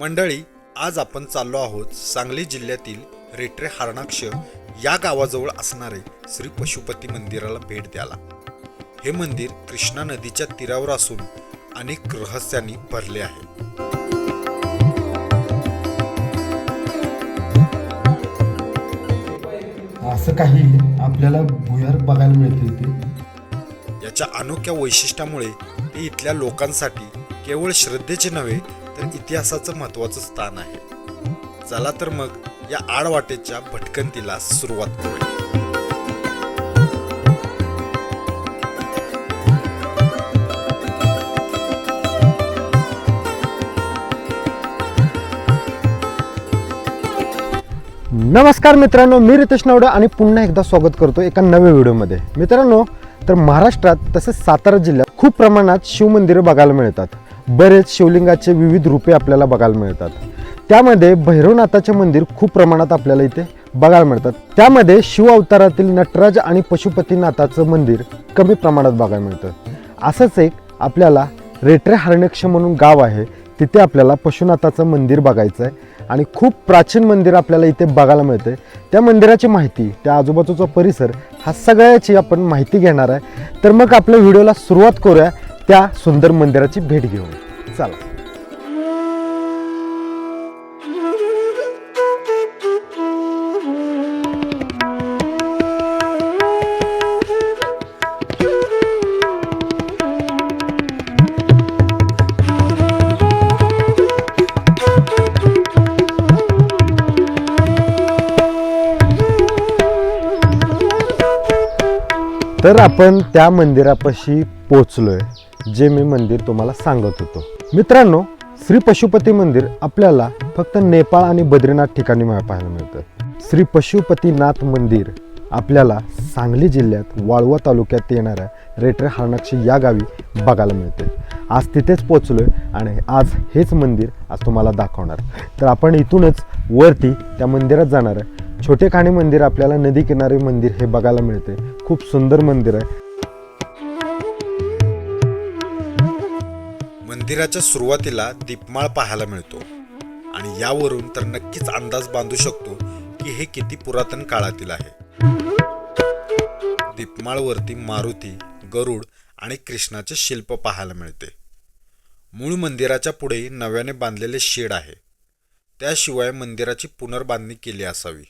मंडळी आज आपण चाललो आहोत सांगली जिल्ह्यातील रेट्रे हारणाक्ष या गावाजवळ असणारे श्री पशुपती मंदिराला भेट द्यायला. हे मंदिर कृष्णा नदीच्या तीरावर असून अनेक रहस्यांनी भरले आहे. असं काही आपल्याला भुयार बघायला मिळते इथे याच्या अनोख्या वैशिष्ट्यामुळे ते इथल्या लोकांसाठी केवळ श्रद्धेचे नव्हे तर इतिहासाचं महत्वाचं स्थान आहे. चला तर मग या आडवाटेच्या भटकंतीला सुरुवात करूया. नमस्कार मित्रांनो मी रितेश नवडे आणि पुन्हा एकदा स्वागत करतो एका नव्या व्हिडिओमध्ये. मित्रांनो तर महाराष्ट्रात तसेच सातारा जिल्ह्यात खूप प्रमाणात शिवमंदिरं बघायला मिळतात. बरेच शिवलिंगाचे विविध रूपे आपल्याला बघायला मिळतात. त्यामध्ये भैरवनाथाचे मंदिर खूप प्रमाणात आपल्याला इथे बघायला मिळतात. त्यामध्ये शिव अवतारातील नटराज आणि पशुपतीनाथाचं मंदिर कमी प्रमाणात बघायला मिळतं. असंच एक आपल्याला रेट्रे हरणक्ष म्हणून गाव आहे. तिथे आपल्याला पशुनाथाचं मंदिर बघायचं आहे. आणि खूप प्राचीन मंदिर आपल्याला इथे बघायला मिळते. त्या मंदिराची माहिती त्या आजूबाजूचा परिसर हा सगळ्याची आपण माहिती घेणार आहे. तर मग आपल्या व्हिडिओला सुरुवात करूया. त्या सुंदर मंदिराची भेट घेऊन. चला. तर आपण त्या मंदिरापाशी पोचलोय. जे मी मंदिर तुम्हाला सांगत होतो. मित्रांनो श्री पशुपती मंदिर आपल्याला फक्त नेपाळ आणि बद्रीनाथ ठिकाणी पाहायला मिळतं. श्री पशुपतीनाथ मंदिर आपल्याला सांगली जिल्ह्यात वाळवा तालुक्यात येणाऱ्या रेट्रे हारणाक्षी या गावी बघायला मिळते. आज तिथेच पोचलोय आणि आज हेच मंदिर आज तुम्हाला दाखवणार. तर आपण इथूनच वरती त्या मंदिरात जाणार आहे. छोटे खाणी मंदिर आपल्याला नदी किनारी मंदिर हे बघायला मिळते. खूप सुंदर मंदिर आहे. मंदिराच्या सुरुवातीला दीपमाळ पाहायला मिळतो. आणि यावरून तर नक्कीच अंदाज बांधू शकतो की हे किती पुरातन काळातील आहे. दीपमाळवरती मारुती गरुड आणि कृष्णाचे शिल्प पाहायला मिळते. मूळ मंदिराच्या पुढे नव्याने बांधलेले शेड आहे. त्याशिवाय मंदिराची पुनर्बांधणी केली असावी.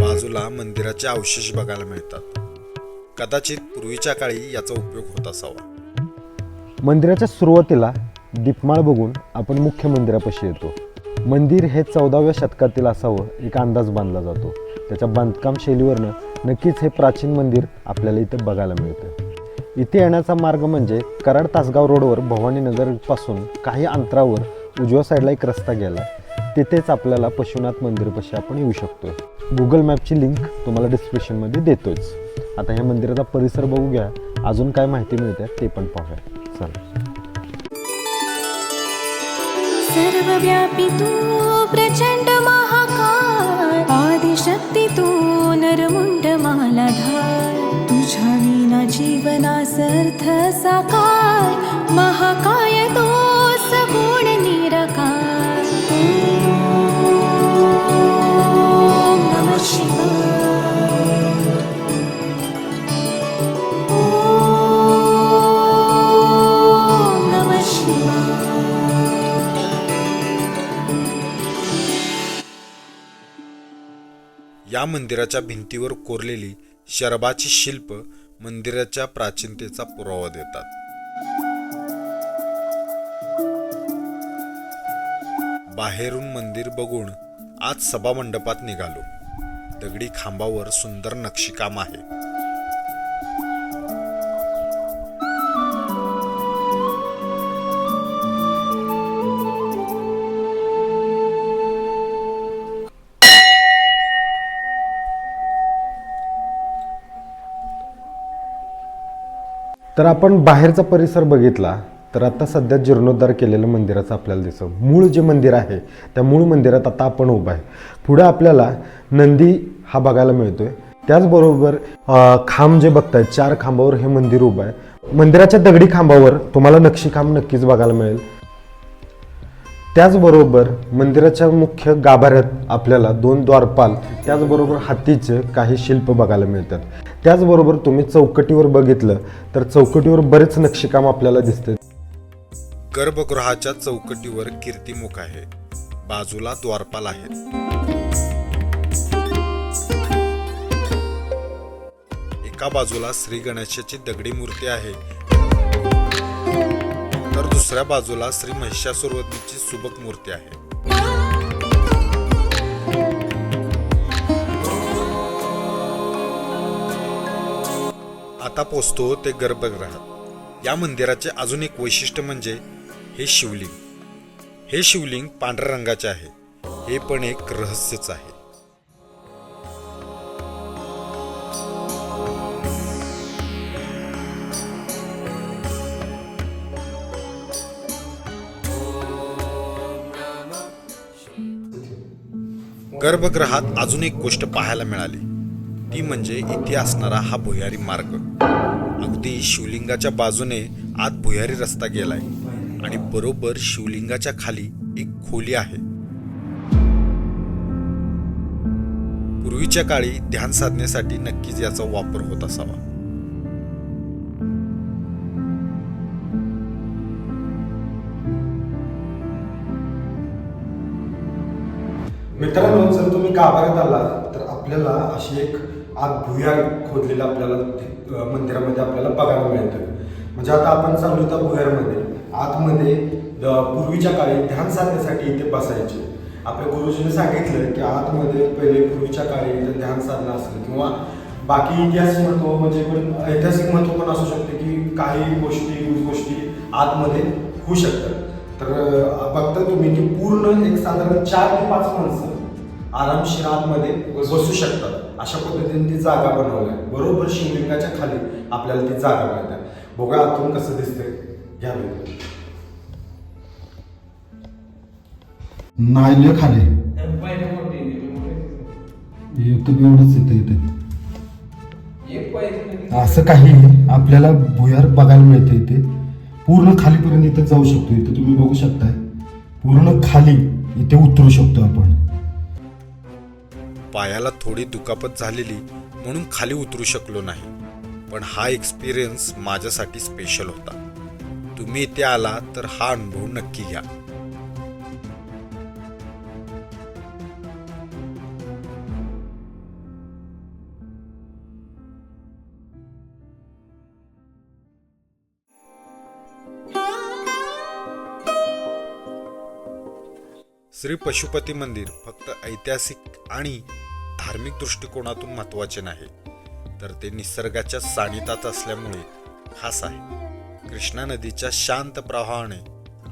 बाजूला मंदिराचे अवशेष बघायला मिळतात. कदाचित पूर्वीच्या काळी याचा उपयोग होत असावा. मंदिराच्या सुरुवातीला दीपमाळ बघून आपण मुख्य मंदिरापाशी येतो. मंदिर हे चौदाव्या शतकातील असावं एक अंदाज बांधला जातो. त्याच्या बांधकाम शैलीवरनं नक्कीच हे प्राचीन मंदिर आपल्याला इथं बघायला मिळतं. इथे येण्याचा मार्ग म्हणजे कराड तासगाव रोडवर भवानीनगरपासून काही अंतरावर उजव्या साईडला एक रस्ता गेला. तिथेच आपल्याला पशुनाथ मंदिरपाशी आपण येऊ शकतो गुगल मॅपची लिंक तुम्हाला डिस्क्रिप्शनमध्ये देतोच आता ह्या मंदिराचा परिसर बघू घ्या. अजून काय माहिती मिळते ते पण पाहूया. चला. सर्वव्यापी तू प्रचंड महाकाय आदिशक्ती तू नरमुंड मालाधार तुझ्या विना जीवनास अर्थ साकार महाकाय तू मंदिराच्या भिंतीवर कोरलेली शरबाची शिल्प मंदिराच्या प्राचीनतेचा पुरावा देतात. बाहेरून मंदिर बघून आज सभामंडपात निघालो. दगडी खांबावर सुंदर नक्षीकाम आहे. तर आपण बाहेरचा परिसर बघितला तर आता सध्या जीर्णोद्धार केलेलं मंदिराचं आपल्याला दिसतं. मूळ जे मंदिर आहे त्या मूळ मंदिरात आता आपण उभा आहे. पुढे आपल्याला नंदी हा बघायला मिळतोय. त्याचबरोबर खांब जे बघताय चार खांबावर हे मंदिर उभं आहे. मंदिराच्या दगडी खांबावर तुम्हाला नक्षीखांब नक्कीच बघायला मिळेल. त्याचबरोबर मंदिराच्या मुख्य गाभाऱ्यात आपल्याला दोन द्वारपाल त्याचबरोबर हातीचे काही शिल्प बघायला मिळतात. त्याचबरोबर तुम्ही चौकटीवर बघितलं तर चौकटीवर बरेच नक्षीकाम आपल्याला दिसते गर्भगृहाच्या चौकटीवर कीर्तिमुख आहे. बाजूला द्वारपाल आहेत. एका बाजूला श्री गणेशाची दगडी मूर्ती आहे. तर दुसऱ्या बाजूला श्री महिषासुरवतीची सुबक मूर्ती आहे. आता पोचतो ते गर्भगृहात. या मंदिराचे अजून एक वैशिष्ट्य म्हणजे हे शिवलिंग. हे शिवलिंग पांढऱ्या रंगाचे आहे. हे पण एक रहस्यच आहे. गर्भगृहात अजून एक गोष्ट पाहायला मिळाली. ती म्हणजे इथे असणारा हा भुयारी मार्ग. अगदी शिवलिंगाच्या बाजूने आत भुयारी रस्ता गेलाय आणि बरोबर शिवलिंगाच्या खाली एक खोली आहे. पूर्वीच्या काळी ध्यान साधनेसाठी नक्कीच याचा वापर होत असावा. मित्रांनो जर तुम्ही गाभाऱ्यात आला तर आपल्याला अशी एक आत भुयार खोदलेलं आपल्याला मंदिरामध्ये आपल्याला बघायला मिळतं. म्हणजे आता आपण चालू त्या भुयारमध्ये. आतमध्ये पूर्वीच्या काळी ध्यान साधण्यासाठी इथे बसायचे. आपल्या गुरुजीने सांगितलं की आतमध्ये पहिले पूर्वीच्या काळी इथे ध्यान साधना असेल किंवा बाकी इतिहास महत्त्व म्हणजे पण ऐतिहासिक महत्त्व पण असू शकते की काही गोष्टी गोष्टी आतमध्ये होऊ शकतात. तर बघता तुम्ही की पूर्ण एक साधारण चार ते पाच माणसं आरामशीर आतमध्ये बसू शकतात. अशा पद्धतीने ती जागा बनवली आहे बरोबर शिवलिंगाच्या खाली आपल्याला ती जागा मिळते. बघा आतून कसं दिसतंय. घ्या. नायले खाली. येतं एवढंच येतं इथे. असं काही आपल्याला भुयार बघायला मिळतं इथे. पूर्ण खालीपर्यंत इथे जाऊ शकतो. इथं तुम्ही बघू शकताय. पूर्ण खाली इथे उतरू शकतो आपण. पायाला थोडी दुखापत झालेली म्हणून खाली उतरू शकलो नाही. पण हा एक्सपिरियन्स माझ्यासाठी स्पेशल होता. तुम्ही इथे आला तर हा अनुभव नक्की घ्या. श्री पशुपती मंदिर फक्त ऐतिहासिक आणि धार्मिक दृष्टिकोनातून महत्त्वाचे नाही तर ते निसर्गाच्या सानिध्यात असल्यामुळे खास आहे. कृष्णा नदीच्या शांत प्रवाहाने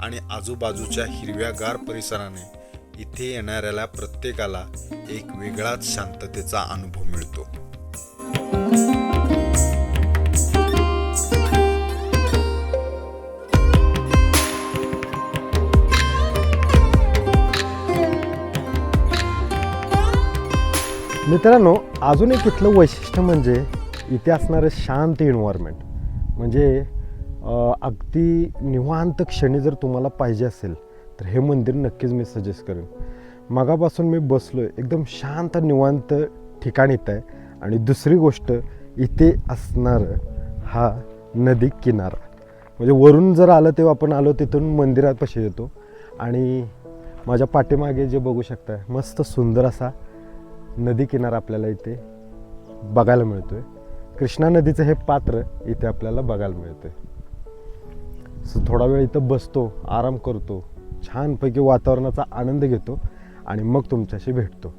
आणि आजूबाजूच्या हिरव्यागार परिसराने इथे येणाऱ्याला प्रत्येकाला एक वेगळाच शांततेचा अनुभव मिळतो. मित्रांनो अजून एक इथलं वैशिष्ट्य म्हणजे इथे असणारं शांत एन्व्हायरमेंट म्हणजे अगदी निवांत क्षणी जर तुम्हाला पाहिजे असेल तर हे मंदिर नक्कीच मी सजेस्ट करेन. मगापासून मी बसलो आहे एकदम शांत निवांत ठिकाण इथं आहे. आणि दुसरी गोष्ट इथे असणारं हा नदी किनारा. म्हणजे वरून जर आलं तेव्हा आपण आलो तिथून मंदिरापाशी येतो आणि माझ्या पाठीमागे जे बघू शकताय मस्त सुंदर असा नदी किनारा आपल्याला इथे बघायला मिळतो आहे कृष्णा नदीचं हे पात्र इथे आपल्याला बघायला मिळतं आहे सो थोडा वेळ इथं बसतो आराम करतो छानपैकी वातावरणाचा आनंद घेतो आणि मग तुमच्याशी भेटतो.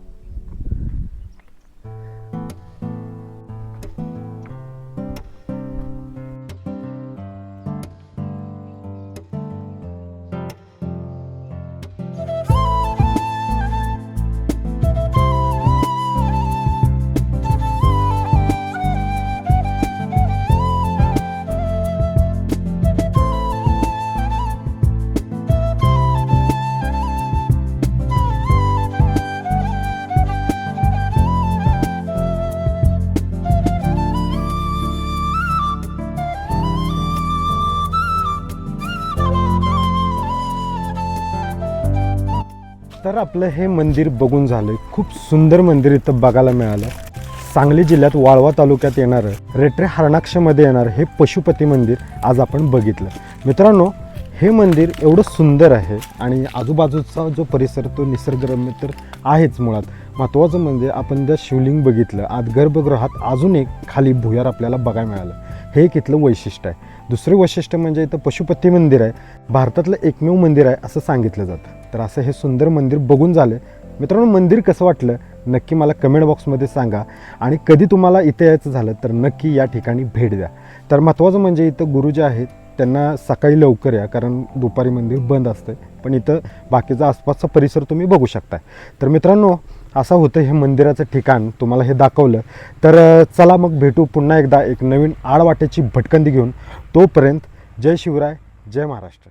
तर आपलं हे मंदिर बघून झालं खूप सुंदर मंदिर इथं बघायला मिळालं. सांगली जिल्ह्यात वाळवा तालुक्यात येणारं रेट्रे हरणाक्षमध्ये येणारं हे पशुपती मंदिर आज आपण बघितलं. मित्रांनो हे मंदिर एवढं सुंदर आहे आणि आजूबाजूचा जो परिसर तो निसर्गरम्य तर आहेच मुळात. महत्त्वाचं म्हणजे आपण ज्या शिवलिंग बघितलं आज गर्भगृहात अजून एक खाली भुयार आपल्याला बघायला मिळालं. हे एक इथलं वैशिष्ट्य आहे. दुसरं वैशिष्ट्य म्हणजे इथं पशुपती मंदिर आहे. भारतातलं एकमेव मंदिर आहे असं सांगितलं जातं. तर असं हे सुंदर मंदिर बघून झालं. मित्रांनो मंदिर कसं वाटलं? नक्की मला कमेंट बॉक्समध्ये सांगा. आणि कधी तुम्हाला इथे यायचं झालं तर नक्की या ठिकाणी भेट द्या. तर महत्त्वाचं म्हणजे इथं गुरु जे आहेत त्यांना सकाळी लवकर या कारण दुपारी मंदिर बंद असतं पण इथं बाकीचा आसपासचा परिसर तुम्ही बघू शकता. तर मित्रांनो असं होतं हे मंदिराचं ठिकाण तुम्हाला हे दाखवलं. तर चला मग भेटू पुन्हा एकदा एक नवीन आडवाट्याची भटकंदी घेऊन. तोपर्यंत जय शिवराय जय महाराष्ट्र.